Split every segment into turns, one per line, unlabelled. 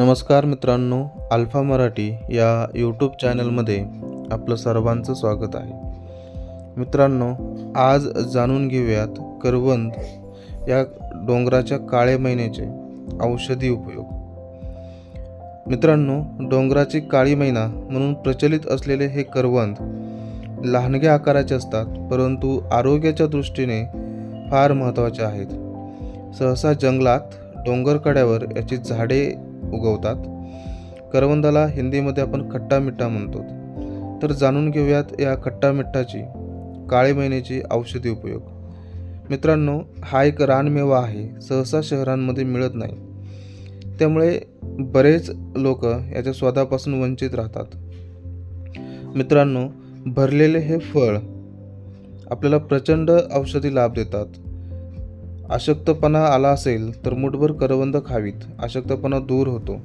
नमस्कार मित्रांनो अल्फा मराठी या यूट्यूब चॅनलमध्ये आपलं सर्वांचं स्वागत आहे. मित्रांनो आज जाणून घेऊयात करवंद या डोंगराच्या काळे महिन्याचे औषधी उपयोग. मित्रांनो डोंगराची काळी मैना म्हणून प्रचलित असलेले हे करवंद लहानग्या आकाराचे असतात परंतु आरोग्याच्या दृष्टीने फार महत्त्वाचे आहेत. सहसा जंगलात डोंगरकड्यावर याची झाडे उगवतात. करवंदाला हिंदीमध्ये आपण खट्टा मिठा म्हणतो. तर जाणून घेऊयात या खट्टा मिठाची काळे महिन्याची औषधी उपयोग. मित्रांनो हा एक रानमेवा आहे सहसा शहरांमध्ये मिळत नाही. त्यामुळे बरेच लोक याच्या स्वादापासून वंचित राहतात. मित्रांनो भरलेले हे फळ आपल्याला प्रचंड औषधी लाभ देतात. अशक्तपणा आला असेल तर मुठभर करवंद खावीत अशक्तपणा दूर होतो.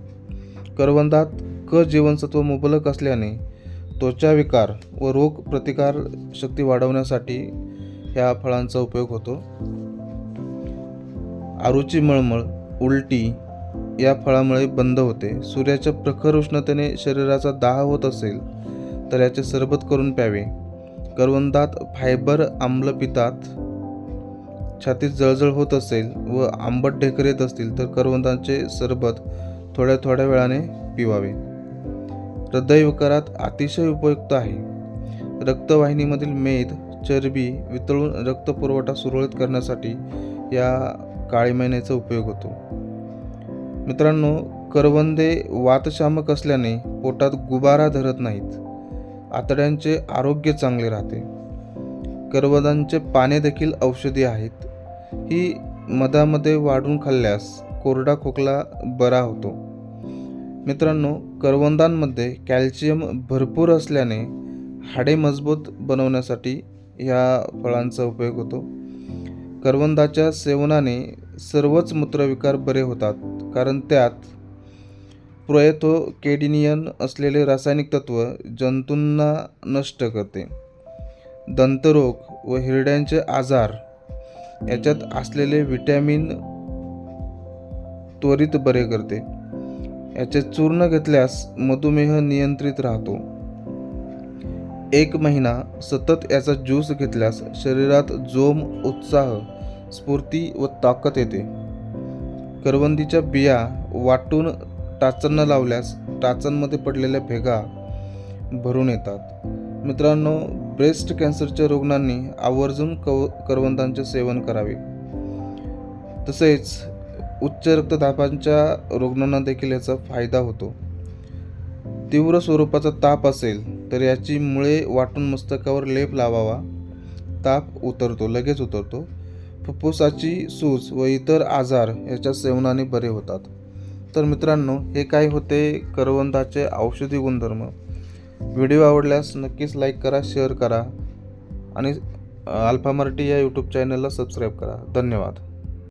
करवंदात क जीवनसत्व मुबलक असल्याने त्वचा विकार व रोग प्रतिकार शक्ती वाढवण्यासाठी ह्या फळांचा उपयोग होतो. आरूची मळमळ उलटी या फळामुळे बंद होते. सूर्याच्या प्रखर उष्णतेने शरीराचा दाह होत असेल तर याचे सरबत करून प्यावे. करवंदात फायबर आम्ल पितात छातीत जळजळ होत असेल व आंबट ढेकर येत असतील तर करवंदाचे सरबत थोड्या थोड्या वेळाने पिवावे. हृदयविकारात अतिशय उपयुक्त आहे. रक्तवाहिनीमधील मेद चरबी वितळून रक्तपुरवठा सुरळीत करण्यासाठी या काळी महिन्याचा उपयोग होतो. मित्रांनो करवंदे वातशामक असल्याने पोटात गुबारा धरत नाहीत. आतड्यांचे आरोग्य चांगले राहते. करवंदांचे पाने देखील औषधी आहेत. ही मधामध्ये वाढून खाल्ल्यास कोरडा खोकला बरा होतो. मित्रांनो करवंदांमध्ये कॅल्शियम भरपूर असल्याने हाडे मजबूत बनवण्यासाठी ह्या फळांचा उपयोग होतो. करवंदाच्या सेवनाने सर्वच मूत्रविकार बरे होतात कारण त्यात प्रोएथोकेडिनियन असलेले रासायनिक तत्व जंतूंना नष्ट करते. दंतरोग व हिरड्यांचे आजार याच्यात असलेले विटॅमिन त्वरित बरे करते. याचे चूर्ण घेतल्यास मधुमेह नियंत्रित राहतो. एक महिना सतत याचा ज्यूस घेतल्यास शरीरात जोम उत्साह स्फूर्ती व ताकद येते. करवंदीच्या बिया वाटून टाचांना लावल्यास टाचांमध्ये पडलेल्या भेगा भरून येतात. मित्रांनो ब्रेस्ट कॅन्सरच्या रुग्णांनी आवर्जून कव करवंदांचे सेवन करावे. तसेच उच्च रक्तदाबांच्या रुग्णांना देखील याचा फायदा होतो. तीव्र स्वरूपाचा ताप असेल तर याची मुळे वाटून मस्तकावर लेप लावावा. ताप उतरतो लगेच उतरतो. फुफ्फुसाची सूज व इतर आजार याच्या सेवनाने बरे होतात. तर मित्रांनो हे काय होते? करवंदाचे औषधी गुणधर्म. व्हिडिओ आवडल्यास नक्कीच लाईक करा शेअर करा आणि अल्फा मराठी या यूट्यूब चॅनलला सबस्क्राईब करा. धन्यवाद.